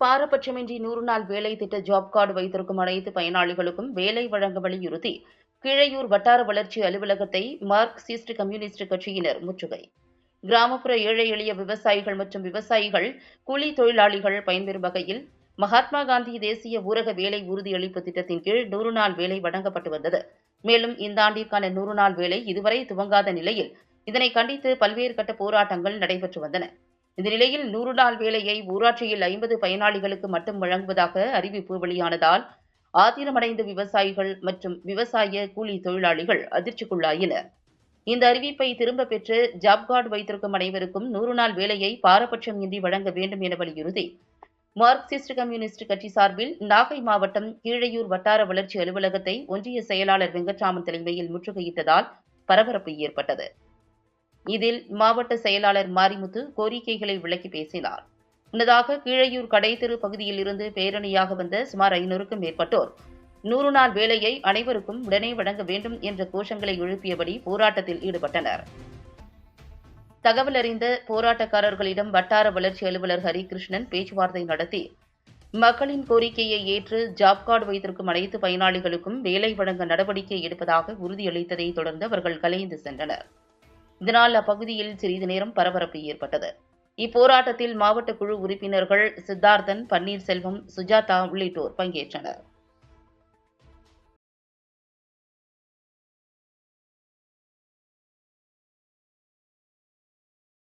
பாரபட்சமின்றி நூறு நாள் வேலை திட்ட ஜாப் கார்டு வைத்திருக்கும் அனைத்து பயனாளிகளுக்கும் வேலை வழங்க வலியுறுத்தி கீழையூர் வட்டார வளர்ச்சி அலுவலகத்தை மார்க்சிஸ்ட் கம்யூனிஸ்ட் கட்சியினர் முற்றுகை. கிராமப்புற ஏழை எளிய விவசாயிகள் மற்றும் விவசாயிகள் கூலி தொழிலாளிகள் பயன்பெறும் வகையில் மகாத்மா காந்தி தேசிய ஊரக வேலை உறுதியளிப்பு திட்டத்தின் கீழ் நூறு நாள் வேலை வழங்கப்பட்டு வந்தது. மேலும் இந்த ஆண்டிற்கான நூறு நாள் வேலை இதுவரை துவங்காத நிலையில் இதனை கண்டித்து பல்வேறு கட்ட போராட்டங்கள் நடைபெற்று வந்தன. இந்த நிலையில் நூறு நாள் வேலையை ஊராட்சியில் ஐம்பது பயனாளிகளுக்கு மட்டும் வழங்குவதாக அறிவிப்பு வெளியானதால் ஆத்திரமடைந்த விவசாயிகள் மற்றும் விவசாய கூலி தொழிலாளிகள் அதிர்ச்சிக்குள்ளாயினர். இந்த அறிவிப்பை திரும்ப பெற்று ஜாப் கார்டு வைத்திருக்கும் அனைவருக்கும் நூறு நாள் வேலையை பாரபட்சம் இன்றி வழங்க வேண்டும் என வலியுறுத்தி மார்க்சிஸ்ட் கம்யூனிஸ்ட் கட்சி சார்பில் நாகை மாவட்டம் கீழையூர் வட்டார வளர்ச்சி அலுவலகத்தை ஒன்றிய செயலாளர் வெங்கட்ராமன் தலைமையில் முற்றுகையிட்டதால் பரபரப்பு ஏற்பட்டது. இதில் மாவட்ட செயலாளர் மாரிமுத்து கோரிக்கைகளை விளக்கி பேசினார். முன்னதாக கீழையூர் கடைத்தெரு பகுதியில் இருந்து பேரணியாக வந்த சுமார் ஐநூறுக்கும் மேற்பட்டோர் நூறு நாள் வேலையை அனைவருக்கும் உடனே வழங்க வேண்டும் என்ற கோஷங்களை எழுப்பியபடி போராட்டத்தில் ஈடுபட்டனர். தகவல் அறிந்த போராட்டக்காரர்களிடம் வட்டார வளர்ச்சி அலுவலர் ஹரிகிருஷ்ணன் பேச்சுவார்த்தை நடத்தி மக்களின் கோரிக்கையை ஏற்று ஜாப் கார்டு வைத்திருக்கும் அனைத்து பயனாளிகளுக்கும் வேலை வழங்க நடவடிக்கை எடுப்பதாக உறுதியளித்ததை தொடர்ந்து அவர்கள் கலைந்து சென்றனர். இதனால் அப்பகுதியில் சிறிது நேரம் பரபரப்பு ஏற்பட்டது. இப்போராட்டத்தில் மாவட்ட குழு உறுப்பினர்கள் சித்தார்த்தன் பன்னீர்செல்வம் சுஜாதா உள்ளிட்டோர் பங்கேற்றனர்.